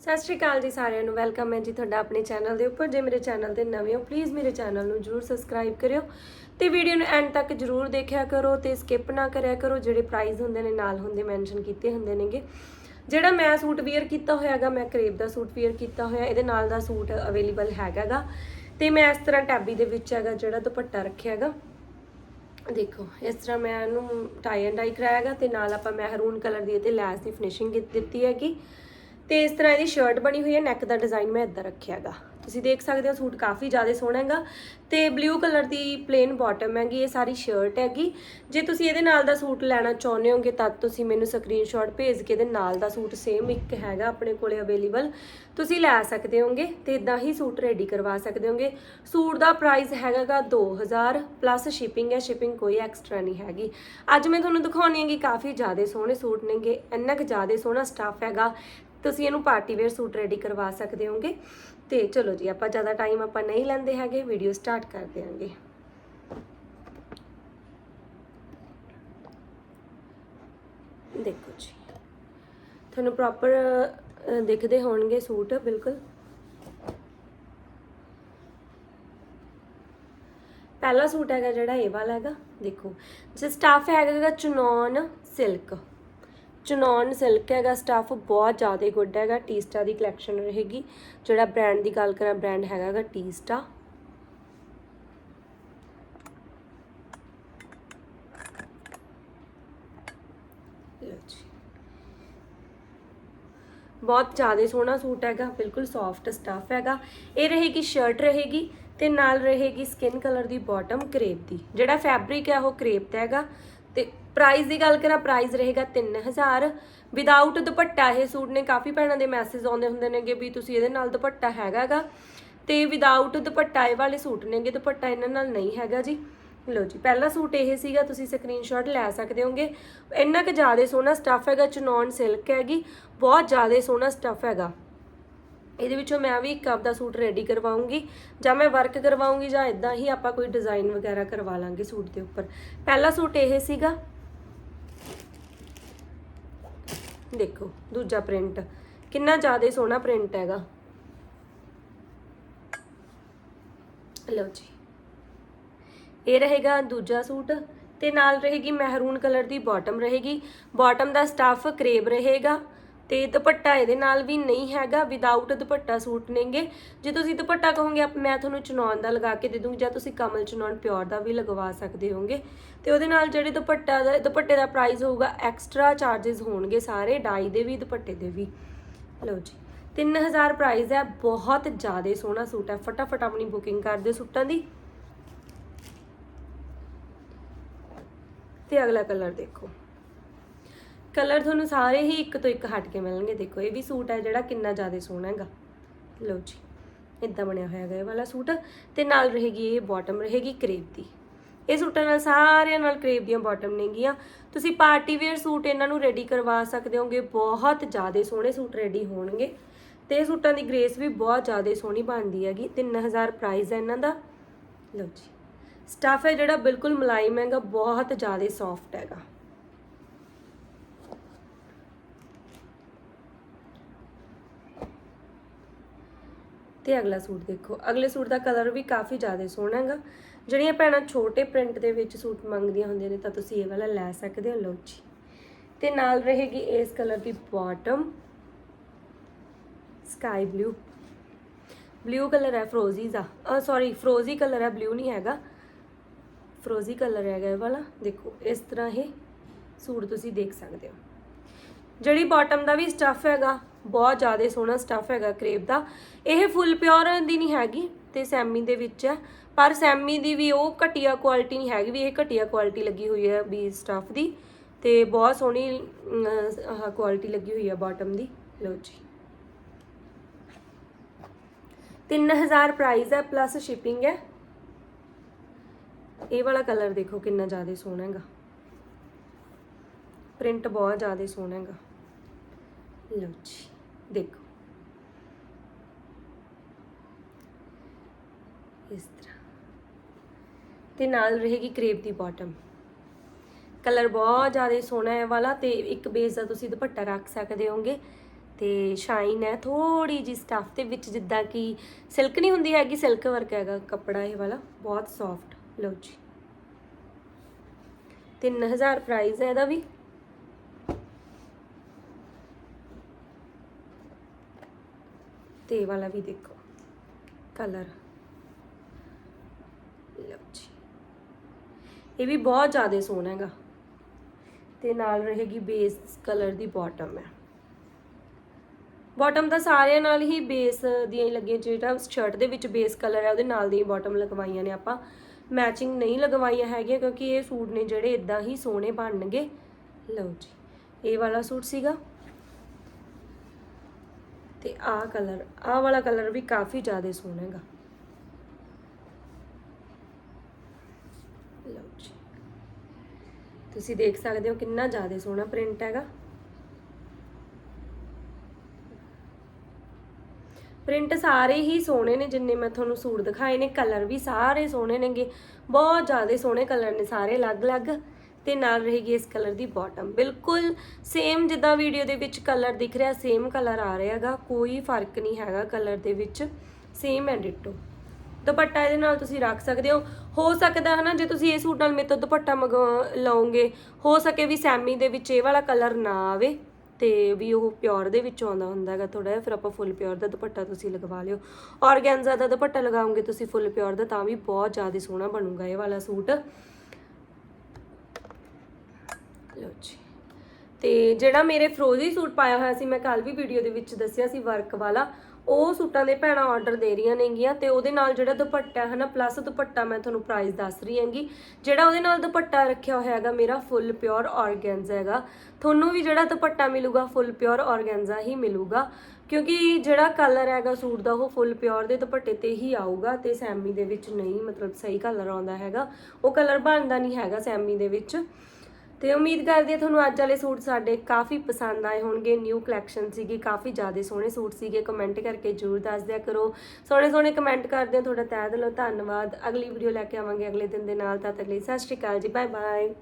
ਸਤਿ ਸ਼੍ਰੀ ਅਕਾਲ ਜੀ ਸਾਰਿਆਂ ਨੂੰ, ਵੈਲਕਮ ਹੈ ਜੀ ਤੁਹਾਡਾ ਆਪਣੇ ਚੈਨਲ ਦੇ ਉੱਪਰ। ਜੇ ਮੇਰੇ ਚੈਨਲ ਤੇ ਨਵੇਂ ਹੋ ਪਲੀਜ਼ ਮੇਰੇ ਚੈਨਲ ਨੂੰ ਜਰੂਰ ਸਬਸਕ੍ਰਾਈਬ ਕਰਿਓ ਤੇ ਵੀਡੀਓ ਨੂੰ ਐਂਡ ਤੱਕ ਜਰੂਰ ਦੇਖਿਆ ਕਰੋ ਤੇ ਸਕਿਪ ਨਾ ਕਰਿਆ ਕਰੋ। ਜਿਹੜੇ ਪ੍ਰਾਈਸ ਹੁੰਦੇ ਨੇ, ਨਾਲ ਹੁੰਦੇ ਮੈਂਸ਼ਨ ਕੀਤੇ ਹੁੰਦੇ ਨੇਗੇ। ਜਿਹੜਾ ਮੈਂ ਸੂਟ ਵੇਅਰ ਕੀਤਾ ਹੋਇਆਗਾ ਮੈਂ ਕਰੇਬ ਦਾ ਸੂਟ ਵੇਅਰ ਕੀਤਾ ਹੋਇਆ, ਇਹਦੇ ਨਾਲ ਦਾ ਸੂਟ ਅਵੇਲੇਬਲ ਹੈਗਾਗਾ ਤੇ ਮੈਂ ਇਸ ਤਰ੍ਹਾਂ ਟੈਬੀ ਦੇ ਵਿੱਚ ਹੈਗਾ, ਜਿਹੜਾ ਦੁਪੱਟਾ ਰੱਖਿਆਗਾ ਦੇਖੋ, ਇਸ ਤਰ੍ਹਾਂ ਮੈਂ ਇਹਨੂੰ ਟਾਈ ਐਂਡ ਡਾਈ ਕਰਾਇਆਗਾ ਤੇ ਨਾਲ ਆਪਾਂ ਮਹਿਰੂਨ ਕਲਰ ਦੀ ਤੇ ਲੈਸ ਦੀ ਫਿਨਿਸ਼ਿੰਗ ਦਿੱਤੀ ਹੈਗੀ। ਤੇ ਇਸ ਤਰ੍ਹਾਂ ਇਹਦੀ ਸ਼ਰਟ ਬਣੀ ਹੋਈ ਹੈ ਨੈਕ ਦਾ ਡਿਜ਼ਾਈਨ ਮੈਂ ਇੱਦਾਂ ਰੱਖਿਆਗਾ ਤੁਸੀਂ ਦੇਖ ਸਕਦੇ ਹੋ ਸੂਟ ਕਾਫੀ ਜ਼ਿਆਦਾ ਸੋਹਣਾ ਹੈਗਾ ਤੇ ਬਲੂ ਕਲਰ ਦੀ ਪਲੇਨ ਬਾਟਮ ਹੈਗੀ, ਇਹ ਸਾਰੀ ਸ਼ਰਟ ਹੈਗੀ। ਜੇ ਤੁਸੀਂ ਇਹਦੇ ਨਾਲ ਦਾ ਸੂਟ ਲੈਣਾ ਚਾਹੁੰਦੇ ਹੋਗੇ, ਤਾਂ ਤੁਸੀਂ ਮੈਨੂੰ ਸਕਰੀਨਸ਼ਾਟ ਭੇਜ ਕੇ ਇਹਦੇ ਨਾਲ ਦਾ ਸੂਟ ਸੇਮ ਇੱਕ ਹੈਗਾ ਆਪਣੇ ਕੋਲੇ ਅਵੇਲੇਬਲ ਤੁਸੀਂ ਲੈ ਸਕਦੇ ਹੋਗੇ ਤੇ ਇਦਾਂ ਹੀ ਸੂਟ ਰੈਡੀ ਕਰਵਾ ਸਕਦੇ ਹੋਗੇ। ਸੂਟ ਦਾ ਪ੍ਰਾਈਸ ਹੈਗਾਗਾ 2000 ਪਲੱਸ ਸ਼ਿਪਿੰਗ ਹੈ ਸ਼ਿਪਿੰਗ ਕੋਈ ਐਕਸਟਰਾ ਨਹੀਂ ਹੈਗੀ। ਅੱਜ ਮੈਂ ਤੁਹਾਨੂੰ ਦਿਖਾਉਣੀ ਹੈਗੀ ਕਾਫੀ ਜ਼ਿਆਦਾ ਸੋਹਣੇ ਸੂਟ ਨੇਗੇ, ਇੰਨਾ ਕੁ ਜ਼ਿਆਦਾ ਸੋਹਣਾ ਸਟਾਫ ਹੈਗਾ। ਤੁਸੀਂ ਇਹਨੂੰ ਪਾਰਟੀ ਵੇਅਰ ਸੂਟ ਰੈਡੀ ਕਰਵਾ ਸਕਦੇ ਹੋਗੇ। ਤੇ ਚਲੋ ਜੀ, ਆਪਾਂ ਜ਼ਿਆਦਾ ਟਾਈਮ ਆਪਾਂ ਨਹੀਂ ਲੈਂਦੇ ਹੈਗੇ ਵੀਡੀਓ ਸਟਾਰਟ ਕਰ ਦਿਆਂਗੇ। ਦੇਖੋ ਜੀ, ਤੁਹਾਨੂੰ ਪ੍ਰੋਪਰ ਦਿਖਦੇ ਹੋਣਗੇ ਸੂਟ, ਬਿਲਕੁਲ। ਪਹਿਲਾ ਸੂਟ ਹੈਗਾ ਜਿਹੜਾ ਇਹ ਵਾਲਾ ਹੈਗਾ, ਦੇਖੋ। ਜੇ ਸਟਾਫ ਹੈਗਾ ਚਨੌਨ ਸਿਲਕ ਚਨੌਨ ਸਿਲਕ ਹੈਗਾ ਸਟਾਫ ਬਹੁਤ ਜ਼ਿਆਦਾ ਗੁੱਡ ਹੈਗਾ ਟੀਸਟਾ ਦੀ ਕਲੈਕਸ਼ਨ ਰਹੇਗੀ। ਜਿਹੜਾ ਬ੍ਰਾਂਡ ਦੀ ਗੱਲ ਕਰਾਂ ਬ੍ਰਾਂਡ ਹੈਗਾਗਾ ਟੀਸਟਾ ਬਹੁਤ ਜ਼ਿਆਦਾ ਸੋਹਣਾ ਸੂਟ ਹੈਗਾ, ਬਿਲਕੁਲ ਸੌਫਟ ਸਟਫ ਹੈਗਾ। ਇਹ ਰਹੇਗੀ ਸ਼ਰਟ ਰਹੇਗੀ ਤੇ ਨਾਲ ਰਹੇਗੀ ਸਕਿਨ ਕਲਰ ਦੀ ਬਾਟਮ ਕਰੇਪ ਦੀ। ਜਿਹੜਾ ਫੈਬਰਿਕ ਹੈ ਉਹ ਕਰੇਪ ਦਾ ਹੈਗਾ ਤੇ ਪ੍ਰਾਈਸ ਦੀ ਗੱਲ ਕਰਾਂ ਪ੍ਰਾਈਸ ਰਹੇਗਾ 3000 ਵਿਦਆਊਟ ਦੁਪੱਟਾ, ਇਹ ਸੂਟ ਨੇ ਕਾਫੀ ਭੈਣਾਂ ਦੇ ਮੈਸੇਜ ਆਉਂਦੇ ਹੁੰਦੇ ਨੇਗੇ ਵੀ ਤੁਸੀਂ ਇਹਦੇ ਨਾਲ ਦੁਪੱਟਾ ਹੈਗਾਗਾ। ਤੇ ਵਿਦਆਊਟ ਦੁਪੱਟਾ, ਇਹ ਵਾਲੇ ਸੂਟ ਨੇਗੇ, ਦੁਪੱਟਾ ਇਹਨਾਂ ਨਾਲ ਨਹੀਂ ਹੈਗਾ ਜੀ। ਲਓ ਜੀ, ਪਹਿਲਾ ਸੂਟ ਇਹ ਸੀਗਾ, ਤੁਸੀਂ ਸਕਰੀਨਸ਼ਾਟ ਲੈ ਸਕਦੇ ਹੋਗੇ। ਇੰਨਾ ਕੁ ਜ਼ਿਆਦਾ ਸੋਹਣਾ ਸਟੱਫ ਹੈਗਾ ਚਨੌਨ ਸਿਲਕ ਹੈਗੀ, ਬਹੁਤ ਜ਼ਿਆਦਾ ਸੋਹਣਾ ਸਟੱਫ ਹੈਗਾ। ਇਹਦੇ ਵਿੱਚੋਂ ਮੈਂ ਵੀ ਇੱਕ ਆਪਦਾ ਸੂਟ ਰੈਡੀ ਕਰਵਾਉਂਗੀ, ਜਾਂ ਮੈਂ ਵਰਕ ਕਰਵਾਉਂਗੀ, ਜਾਂ ਇਦਾਂ ਹੀ ਆਪਾਂ ਕੋਈ ਡਿਜ਼ਾਈਨ ਵਗੈਰਾ ਕਰਵਾ ਲਾਂਗੇ ਸੂਟ ਦੇ ਉੱਪਰ। ਪਹਿਲਾ ਸੂਟ ਇਹ ਸੀਗਾ ਦੇਖੋ, ਦੂਜਾ ਪ੍ਰਿੰਟ ਕਿੰਨਾ ਜ਼ਿਆਦਾ ਸੋਹਣਾ ਪ੍ਰਿੰਟ ਹੈਗਾ। ਲਓ ਜੀ। ਇਹ ਰਹੇਗਾ ਦੂਜਾ ਸੂਟ ਤੇ ਨਾਲ ਰਹੇਗੀ ਮਹਿਰੂਨ ਕਲਰ ਦੀ ਬਾਟਮ ਰਹੇਗੀ। ਬਾਟਮ ਦਾ ਸਟਾਫ ਕਰੇਬ ਰਹੇਗਾ। ਤੇ ਦੁਪੱਟਾ ਇਹਦੇ ਨਾਲ ਵੀ ਨਹੀਂ ਹੈਗਾ ਵਿਦਆਊਟ ਦੁਪੱਟਾ ਸੂਟ ਨੇਗੇ। ਜੇ ਤੁਸੀਂ ਦੁਪੱਟਾ ਕਹੋਗੇ ਮੈਂ ਤੁਹਾਨੂੰ ਚਨੌਨ ਦਾ ਲਗਾ ਕੇ ਦੇ ਦੂੰਗੀ ਜਾਂ ਤੁਸੀਂ ਕਮਲ ਚਨੌਨ ਪਿਓਰ ਦਾ ਵੀ ਲਗਵਾ ਸਕਦੇ ਹੋਗੇ। ਤੇ ਉਹਦੇ ਨਾਲ ਜਿਹੜੇ ਦੁਪੱਟਾ ਦਾ, ਦੁਪੱਟੇ ਦਾ ਪ੍ਰਾਈਸ ਹੋਊਗਾ ਐਕਸਟਰਾ ਚਾਰजेस ਹੋਣਗੇ ਸਾਰੇ ਡਾਈ ਦੇ ਵੀ, ਦੁਪੱਟੇ ਦੇ ਵੀ। ਲਓ ਜੀ 3000 ਪ੍ਰਾਈਸ ਹੈ, ਬਹੁਤ ਜ਼ਿਆਦਾ ਸੋਹਣਾ ਸੂਟ ਹੈ। ਫਟਾਫਟ ਆਪਣੀ ਬੁਕਿੰਗ ਕਰ ਦਿਓ ਸੂਟਾਂ ਦੀ। ਤੇ ਅਗਲਾ ਕਲਰ ਦੇਖੋ। ਕਲਰ ਤੁਹਾਨੂੰ ਸਾਰੇ ਹੀ ਇੱਕ ਤੋਂ ਇੱਕ ਹਟ ਕੇ ਮਿਲਣਗੇ। ਦੇਖੋ, ਇਹ ਵੀ ਸੂਟ ਹੈ ਜਿਹੜਾ ਕਿੰਨਾ ਜ਼ਿਆਦਾ ਸੋਹਣਾ ਹੈਗਾ। ਲਓ ਜੀ ਇਦਾਂ ਬਣਿਆ ਹੋਇਆ ਹੈਗਾ ਇਹ ਵਾਲਾ ਸੂਟ ਤੇ ਨਾਲ ਰਹੇਗੀ ਇਹ ਬਾਟਮ ਰਹੇਗੀ ਕਰੇਪ ਦੀ। ਇਹ ਸੂਟਾਂ ਨਾਲ ਸਾਰਿਆਂ ਨਾਲ ਕਰੇਪ ਦੀਆਂ ਬਾਟਮ ਨੇਗੀਆਂ। ਤੁਸੀਂ ਪਾਰਟੀ ਵੇਅਰ ਸੂਟ ਇਹਨਾਂ ਨੂੰ ਰੈਡੀ ਕਰਵਾ ਸਕਦੇ ਹੋਗੇ। ਬਹੁਤ ਜ਼ਿਆਦਾ ਸੋਹਣੇ ਸੂਟ ਰੈਡੀ ਹੋਣਗੇ। ਤੇ ਇਹ ਸੂਟਾਂ ਦੀ ਗ੍ਰੇਸ ਵੀ ਬਹੁਤ ਜ਼ਿਆਦਾ ਸੋਹਣੀ ਬਣਦੀ ਹੈਗੀ। 3000 ਪ੍ਰਾਈਸ ਹੈ ਇਹਨਾਂ ਦਾ। ਲਓ ਜੀ ਸਟਫ ਹੈ ਜਿਹੜਾ ਬਿਲਕੁਲ ਮੁਲਾਇਮ ਹੈਗਾ ਬਹੁਤ ਜ਼ਿਆਦਾ ਸੌਫਟ ਹੈਗਾ। ਤੇ ਅਗਲਾ ਸੂਟ ਦੇਖੋ। ਅਗਲੇ ਸੂਟ ਦਾ ਕਲਰ ਵੀ ਕਾਫੀ ਜ਼ਿਆਦਾ ਸੋਹਣਾ ਹੈਗਾ। ਜਿਹੜੀਆਂ ਭੈਣਾਂ ਛੋਟੇ ਪ੍ਰਿੰਟ ਦੇ ਵਿੱਚ ਸੂਟ ਮੰਗਦੀਆਂ ਹੁੰਦੀਆਂ ਨੇ, ਤਾਂ ਤੁਸੀਂ ਇਹ ਵਾਲਾ ਲੈ ਸਕਦੇ ਹੋ। ਲਓ ਜੀ। ਤੇ ਨਾਲ ਰਹੇਗੀ ਇਸ ਕਲਰ ਦੀ bottom sky blue blue colour ਹੈ ਫਰੋਜ਼ੀ ਦਾ। ਸੌਰੀ ਫਰੋਜ਼ੀ ਕਲਰ ਹੈ ਬਲੂ ਨਹੀਂ ਹੈਗਾ। ਫਰੋਜ਼ੀ ਕਲਰ ਹੈਗਾ ਇਹ ਵਾਲਾ। ਦੇਖੋ, ਇਸ ਤਰ੍ਹਾਂ ਇਹ ਸੂਟ ਤੁਸੀਂ ਦੇਖ ਸਕਦੇ ਹੋ। ਜਿਹੜੀ ਬਾਟਮ ਦਾ ਵੀ ਸਟਫ ਹੈਗਾ ਬਹੁਤ ਜ਼ਿਆਦਾ ਸੋਹਣਾ ਸਟਫ ਹੈਗਾ ਕਰੇਪ ਦਾ। ਇਹ ਫੁੱਲ ਪਿਓਰ ਦੀ ਨਹੀਂ ਹੈਗੀ ਤੇ ਸੈਮੀ ਦੇ ਵਿੱਚ ਹੈ। ਪਰ ਸੈਮੀ ਦੀ ਵੀ ਉਹ ਘਟੀਆ ਕੁਆਲਿਟੀ ਨਹੀਂ ਹੈਗੀ ਵੀ ਇਹ ਘਟੀਆ ਕੁਆਲਿਟੀ ਲੱਗੀ ਹੋਈ ਹੈ ਵੀ ਸਟਫ ਦੀ। ਤੇ ਬਹੁਤ ਸੋਹਣੀ ਆਹ ਕੁਆਲਿਟੀ ਲੱਗੀ ਹੋਈ ਹੈ ਬਾਟਮ ਦੀ। ਲਓ ਜੀ। 3000 ਪ੍ਰਾਈਸ ਹੈ ਪਲੱਸ ਸ਼ਿਪਿੰਗ ਹੈ। ਇਹ ਵਾਲਾ ਕਲਰ ਦੇਖੋ ਕਿੰਨਾ ਜ਼ਿਆਦਾ ਸੋਹਣਾ ਹੈਗਾ। ਪ੍ਰਿੰਟ ਬਹੁਤ ਜ਼ਿਆਦਾ ਸੋਹਣਾ ਹੈਗਾ। ਲਓ ਜੀ। ਦੇਖੋ। ਇਸ ਤਰ੍ਹਾਂ। ਤੇ ਨਾਲ ਰਹੇਗੀ ਕਰੇਪ ਦੀ ਬਾਟਮ ਕਲਰ ਬਹੁਤ ਜ਼ਿਆਦਾ ਸੋਹਣਾ ਹੈ ਵਾਲਾ ਤੇ ਇੱਕ ਬੇਸ ਦਾ ਤੁਸੀਂ ਦੁਪੱਟਾ ਰੱਖ ਸਕਦੇ ਹੋਗੇ ਤੇ ਸ਼ਾਈਨ ਹੈ ਥੋੜੀ ਜੀ ਸਟਫ ਦੇ ਵਿੱਚ ਜਿੱਦਾਂ ਕਿ ਸਿਲਕ ਨਹੀਂ ਹੁੰਦੀ ਹੈਗੀ ਸਿਲਕ ਵਰਕ ਹੈਗਾ ਕੱਪੜਾ ਇਹ ਵਾਲਾ, ਬਹੁਤ ਸੌਫਟ ਲਓ ਜੀ। 3000 ਪ੍ਰਾਈਸ ਹੈ ਇਹਦਾ ਵੀ। ਤੇ ਇਹ ਵਾਲਾ ਵੀ ਦੇਖੋ। ਕਲਰ ਲਓ ਜੀ। ਇਹ ਵੀ ਬਹੁਤ ਜ਼ਿਆਦਾ ਸੋਹਣਾ ਹੈਗਾ। ਤੇ ਨਾਲ ਰਹੇਗੀ ਬੇਸ ਕਲਰ ਦੀ ਬਾਟਮ ਹੈ। ਬਾਟਮ ਤਾਂ ਸਾਰਿਆਂ ਨਾਲ ਹੀ ਬੇਸ ਦੀਆਂ ਹੀ ਲੱਗੀਆਂ। ਜਿਹੜਾ ਸ਼ਰਟ ਦੇ ਵਿੱਚ ਬੇਸ ਕਲਰ ਹੈ, ਉਹਦੇ ਨਾਲ ਦੀ ਬਾਟਮ ਲਗਵਾਈਆਂ ਨੇ ਆਪਾਂ। ਮੈਚਿੰਗ ਨਹੀਂ ਲਗਵਾਈਆਂ ਹੈਗੀਆਂ ਕਿਉਂਕਿ ਇਹ ਸੂਟ ਨੇ ਜਿਹੜੇ ਇਦਾਂ ਹੀ ਸੋਹਣੇ ਬਣਨਗੇ। ਲਓ ਜੀ। ਇਹ ਵਾਲਾ ਸੂਟ ਸੀਗਾ। ਤੇ ਆਹ ਕਲਰ ਆਹ ਵਾਲਾ ਕਲਰ ਵੀ ਕਾਫੀ ਜ਼ਿਆਦਾ ਸੋਹਣਾ ਹੈਗਾ। ਲਓ ਜੀ। ਤੁਸੀਂ ਦੇਖ ਸਕਦੇ ਹੋ ਕਿੰਨਾ ਜ਼ਿਆਦਾ ਸੋਹਣਾ ਪ੍ਰਿੰਟ ਹੈਗਾ। ਪ੍ਰਿੰਟ ਸਾਰੇ ਹੀ ਸੋਹਣੇ ਨੇ, ਜਿੰਨੇ ਮੈਂ ਤੁਹਾਨੂੰ ਸੂਟ ਦਿਖਾਏ ਨੇ, ਕਲਰ ਵੀ ਸਾਰੇ ਸੋਹਣੇ ਨੇਗੇ। ਬਹੁਤ ਜ਼ਿਆਦਾ ਸੋਹਣੇ ਕਲਰ ਨੇ ਸਾਰੇ, ਅਲੱਗ-ਅਲੱਗ। ਤੇ ਨਾਲ ਰਹੇਗੀ ਇਸ ਕਲਰ ਦੀ ਬਾਟਮ ਬਿਲਕੁਲ ਸੇਮ ਜਿੱਦਾਂ ਵੀਡੀਓ ਦੇ ਵਿੱਚ ਕਲਰ ਦਿਖ ਰਿਹਾ ਸੇਮ ਕਲਰ ਆ ਰਿਹਾ ਹੈਗਾ, ਕੋਈ ਫ਼ਰਕ ਨਹੀਂ ਹੈਗਾ ਕਲਰ ਦੇ ਵਿੱਚ। ਸੇਮ ਹੈ ਡਿਟੋ। ਦੁਪੱਟਾ ਇਹਦੇ ਨਾਲ ਤੁਸੀਂ ਰੱਖ ਸਕਦੇ ਹੋ। ਹੋ ਸਕਦਾ ਹੈ ਨਾ ਜੇ ਤੁਸੀਂ ਇਹ ਸੂਟ ਨਾਲ ਮੇਰੇ ਤੋਂ ਦੁਪੱਟਾ ਮੰਗਵਾ ਲਓਗੇ, ਹੋ ਸਕੇ ਵੀ ਸੈਮੀ ਦੇ ਵਿੱਚ ਇਹ ਵਾਲਾ ਕਲਰ ਨਾ ਆਵੇ ਤੇ ਵੀ ਉਹ ਪਿਓਰ ਦੇ ਵਿੱਚ ਆਉਂਦਾ ਹੁੰਦਾ ਹੈਗਾ ਥੋੜਾ ਜਿਹਾ, ਫਿਰ ਆਪਾਂ ਫੁੱਲ ਪਿਓਰ ਦਾ ਦੁਪੱਟਾ ਤੁਸੀਂ ਲਗਵਾ ਲਿਓ। ਔਰਗੈਂਜ਼ਾ ਦਾ ਦੁਪੱਟਾ ਲਗਾਓਗੇ ਤੁਸੀਂ ਫੁੱਲ ਪਿਓਰ ਦਾ, ਤਾਂ ਵੀ ਬਹੁਤ ਜ਼ਿਆਦਾ ਸੋਹਣਾ ਬਣੂਗਾ ਇਹ ਵਾਲਾ ਸੂਟ। ਲਓ ਜੀ। ਤੇ ਜਿਹੜਾ ਮੇਰੇ ਫਰੋਜ਼ੀ ਸੂਟ ਪਾਇਆ ਹੋਇਆ ਸੀ, ਮੈਂ ਕੱਲ ਵੀ ਵੀਡੀਓ ਦੇ ਵਿੱਚ ਦੱਸਿਆ ਸੀ ਵਰਕ ਵਾਲਾ, ਉਹ ਸੂਟਾਂ ਦੇ ਭੈਣਾਂ ਆਰਡਰ ਦੇ ਰਹੀਆਂ ਨੇਗੀਆਂ ਤੇ ਉਹਦੇ ਨਾਲ ਜਿਹੜਾ ਦੁਪੱਟਾ ਹੈ ਨਾ ਪਲੱਸ ਦੁਪੱਟਾ ਮੈਂ ਤੁਹਾਨੂੰ ਪ੍ਰਾਈਸ ਦੱਸ ਰਹੀ ਹਾਂਗੀ, ਜਿਹੜਾ ਉਹਦੇ ਨਾਲ ਦੁਪੱਟਾ ਰੱਖਿਆ ਹੋਇਆ ਹੈਗਾ ਮੇਰਾ ਫੁੱਲ ਪਿਓਰ ਆਰਗੈਂਜ਼ਾ ਹੈਗਾ, ਤੁਹਾਨੂੰ ਵੀ ਜਿਹੜਾ ਦੁਪੱਟਾ ਮਿਲੂਗਾ ਫੁੱਲ ਪਿਓਰ ਆਰਗੈਂਜ਼ਾ ਹੀ ਮਿਲੂਗਾ, ਕਿਉਂਕਿ ਜਿਹੜਾ ਕਲਰ ਹੈਗਾ ਸੂਟ ਦਾ, ਉਹ ਫੁੱਲ ਪਿਓਰ ਦੇ ਦੁਪੱਟੇ ਤੇ ਹੀ ਆਊਗਾ ਤੇ ਸੈਮੀ ਦੇ ਵਿੱਚ ਨਹੀਂ, ਮਤਲਬ ਸਹੀ ਕਲਰ ਆਉਂਦਾ ਹੈਗਾ, ਉਹ ਕਲਰ ਬਣਦਾ ਨਹੀਂ ਹੈਗਾ ਸੈਮੀ ਦੇ ਵਿੱਚ। ਤੇ ਉਮੀਦ ਕਰਦੇ ਹਾਂ ਤੁਹਾਨੂੰ ਅੱਜ ਵਾਲੇ ਸੂਟ ਸਾਡੇ ਕਾਫੀ ਪਸੰਦ ਆਏ ਹੋਣਗੇ। ਨਿਊ ਕਲੈਕਸ਼ਨ ਸੀਗੀ, ਕਾਫੀ ਜ਼ਿਆਦਾ ਸੋਹਣੇ ਸੂਟ ਸੀਗੇ। ਕਮੈਂਟ ਕਰਕੇ ਜਰੂਰ ਦੱਸ ਦਿਆ ਕਰੋ। ਸੋਹਣੇ ਸੋਹਣੇ ਕਮੈਂਟ ਕਰਦੇ ਹੋ। ਤੁਹਾਡਾ ਤਹਿ ਦਿਲੋਂ ਧੰਨਵਾਦ। ਅਗਲੀ ਵੀਡੀਓ ਲੈ ਕੇ ਆਵਾਂਗੇ ਅਗਲੇ ਦਿਨ ਦੇ ਨਾਲ। ਤਦ ਤੱਕ ਲਈ ਸਤਿ ਸ਼੍ਰੀ ਅਕਾਲ ਜੀ। Bye bye